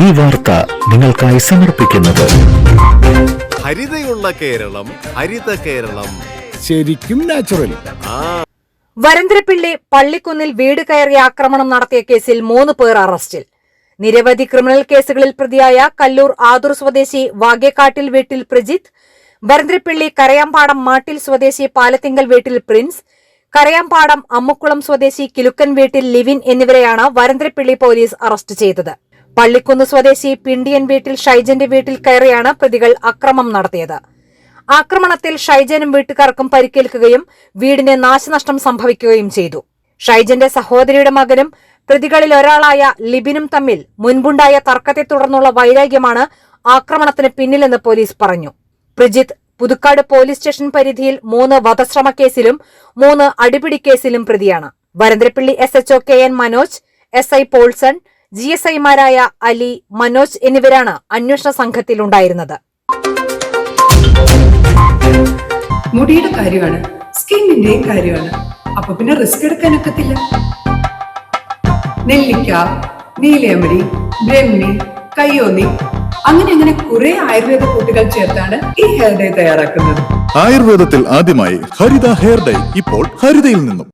ഈ വാർത്ത നിങ്ങൾക്കായി സമർപ്പിക്കുന്നത്. ഹരിതയുള്ള കേരളം ഹരിത കേരളം. ശരിക്കും നാച്ചുറൽ വരന്തരപ്പിള്ളി പള്ളിക്കുന്നിൽ വീട് കയറി ആക്രമണം നടത്തിയ കേസിൽ മൂന്ന് പേർ അറസ്റ്റിൽ. നിരവധി ക്രിമിനൽ കേസുകളിൽ പ്രതിയായ കല്ലൂർ ആദൂർ സ്വദേശി വാഗേക്കാട്ടിൽ വീട്ടിൽ പ്രജിത്ത് വരന്തരപ്പിള്ളി കരയാമ്പാടം മാട്ടിൽ സ്വദേശി പാലത്തിങ്കൽ വീട്ടിൽ പ്രിൻസ് കരയാമ്പാടം അമ്മുക്കുളം സ്വദേശി കിലുക്കൻ വീട്ടിൽ ലിവിൻ എന്നിവരെയാണ് വരന്തരപ്പിള്ളി പോലീസ് അറസ്റ്റ് ചെയ്തത്. പള്ളിക്കുന്ന് സ്വദേശി പിണ്ടിയൻ വീട്ടിൽ ഷൈജന്റെ വീട്ടിൽ കയറിയാണ് പ്രതികൾ അക്രമം നടത്തിയത്. ആക്രമണത്തിൽ ഷൈജനും വീട്ടുകാർക്കും പരിക്കേൽക്കുകയും വീടിന് നാശനഷ്ടം സംഭവിക്കുകയും ചെയ്തു. ഷൈജന്റെ സഹോദരിയുടെ മകനും പ്രതികളിൽ ഒരാളായ ലിബിനും തമ്മിൽ മുൻപുണ്ടായ തർക്കത്തെ തുടർന്നുള്ള വൈരാഗ്യമാണ് ആക്രമണത്തിന് പിന്നിലെന്ന് പോലീസ് പറഞ്ഞു. പ്രജിത്ത് പുതുക്കാട് പോലീസ് സ്റ്റേഷൻ പരിധിയിൽ മൂന്ന് വധശ്രമ കേസിലും മൂന്ന് അടിപിടി കേസിലും പ്രതിയാണ്. Varantharappilly S HO K N Manoj S I Paulson G S ഐമാരായ അലി മനോജ് എന്നിവരാണ് അന്വേഷണ സംഘത്തിലുണ്ടായിരുന്നത്. മുടിയുടെ കാര്യമാണ് സ്കിന്നിന്റെയും കാര്യമാണ്. അപ്പൊ പിന്നെ റിസ്ക് എടുക്കാനൊക്കത്തില്ല നെല്ലിക്ക നീലയമരി ബ്രഹ്മി കയ്യോന്നി അങ്ങനെ അങ്ങനെ കുറെ ആയുർവേദ കൂട്ടുകൾ ചേർത്താണ് ഈ ഹെയർ ഡേ തയ്യാറാക്കുന്നത്. ആയുർവേദത്തിൽ ആദ്യമായി ഹരിത ഹെയർ ഡൈ ഇപ്പോൾ ഹരിതയിൽ നിന്നും.